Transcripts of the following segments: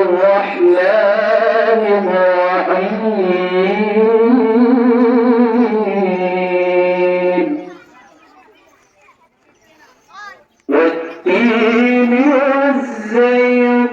الرحمن والتين والزيتون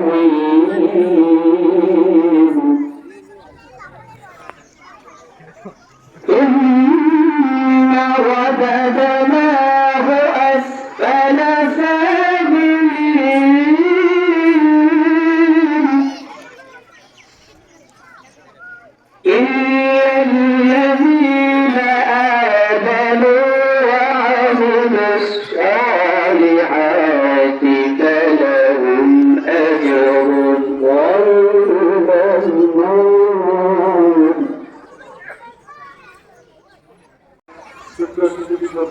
تقويم সুপ্রিয় শিশু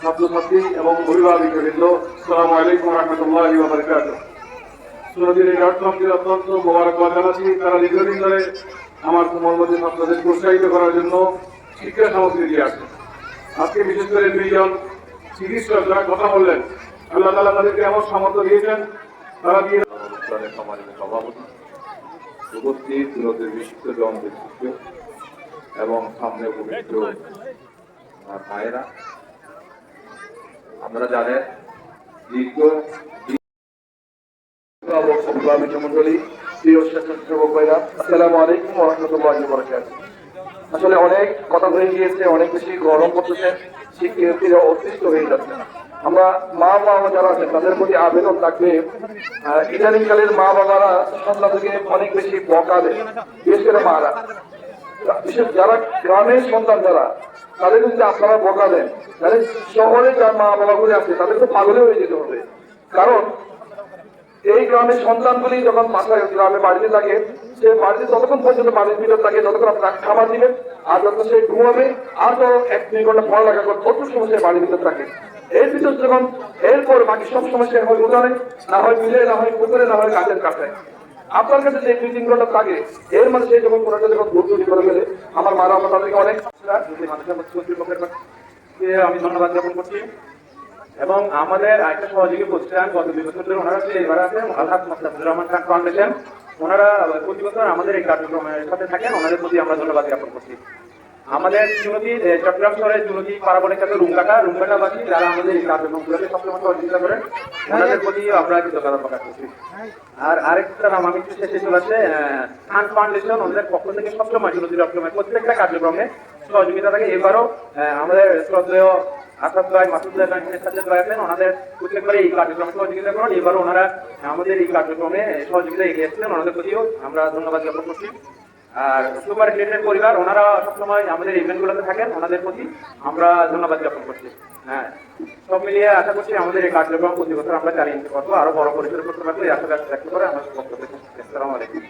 ছাত্রছাত্রী এবং অভিভাবকবৃন্দ সালাম আলাইকুম রহমতুল্লাহ বারকাত সুরজির এই জানাচ্ছি। তারা দীর্ঘদিন ধরে আমার মধ্যে ছাত্রদের প্রোৎসাহিত করার জন্য শিক্ষা সামগ্রী দিয়ে আসছে আজকে বিশেষ করে দুইজন চিকিৎসক যারা কথা বললেন, আল্লাহ তালা তাদেরকে সামর্থ্য দিয়েছেন, তারা দিয়ে সম্মানিত সভাপতি, উপস্থিত বিশিষ্ট জন এবং সামনে আহ, ভাইয়েরা আপনারা জানেন দীর্ঘ গরম হয়ে যাচ্ছে। আমরা মা বাবা যারা আছেন তাদের প্রতি আবেদন থাকবে ইদানিংকালের মা বাবারা সন্তানদেরকে অনেক বেশি বকা দেয় বিশেষ করে মারা। যারা গ্রামের সন্তান যারা, তাদের যদি আপনারা বকা দেন। তাহলে শহরে যার মা বাবাগুলি আছে, তাদের তো পাগলে হয়ে যেতে হবে। কারণ এই গ্রামের সন্তানগুলি যখন মাথায় গ্রামে বাড়িতে থাকে, সে বাড়িতে ততক্ষণ পর্যন্ত বাড়ির ভিতর থাকে যতক্ষণ আপনার খাবার দিবেন, আর যখন সে ঘুমাবে, আর তো এক দুই ঘণ্টা পড়ালেখা করে কত সময় সে বাড়ির ভিতর থাকে। এর ভিতর যখন, এরপর বাকি সব সময় সে হয় উঠানে না হয় মিলে, না হয় পুকুরে না হয় গাছের কাছে আপনার কাছে যে দুই তিন ঘণ্টা থাকে, এর মানে সেই যখন কোনো একটা যখন ভোট করে ফেলে, আমার মারা আমার তাদেরকে অনেক আমি ধন্যবাদ জ্ঞাপন করছি। এবং আমাদের একটা সহযোগী প্রতিষ্ঠান গত দুই বছর ধরে ওনারা এবার আছেন আলহাত মোস্তাফিজুর রহমান খান ফাউন্ডেশন ওনারা প্রতি বছর আমাদের এই কার্যক্রমের সাথে থাকেন, ওনাদের প্রতি আমরা ধন্যবাদ জ্ঞাপন করছি। আমাদের চুনতি চট্টগ্রাম শহরের চুনতি পারাবণের সাথে রুমকাটা রুমকাটাবাসী যারা আমাদের এই সবসময় সহযোগিতা করেন প্রতি আমরা প্রকাশ করছি। আর আরেকটা নাম আমি একটু শেষে চলে আসছে খান ফাউন্ডেশন পক্ষ থেকে সবসময় চুনতি প্রত্যেকটা কার্যক্রমে সহযোগিতা থাকে। এবারও আমাদের শ্রদ্ধেয় আসাদ ভাই, মাসুদ ভাই আছেন ওনাদের প্রত্যেকবারে এই কার্যক্রমে সহযোগিতা করেন। এবারও ওনারা আমাদের এই কার্যক্রমে সহযোগিতা এগিয়ে এসেছেন, ওনাদের প্রতিও আমরা ধন্যবাদ জ্ঞাপন করছি। আর সুপার রিলেটেড পরিবার, ওনারা সবসময় আমাদের ইভেন্টগুলোতে থাকেন, ওনাদের প্রতি আমরা ধন্যবাদ জ্ঞাপন করছি। হ্যাঁ সব মিলিয়ে আশা করছি আমাদের এই কার্যক্রম প্রতি বছর আমরা চালিয়ে নিতে পারব, আরও বড় পরিসরে করতে পারব, এই আশা ব্যক্ত করে আমার বক্তব্য আসসালামু আলাইকুম।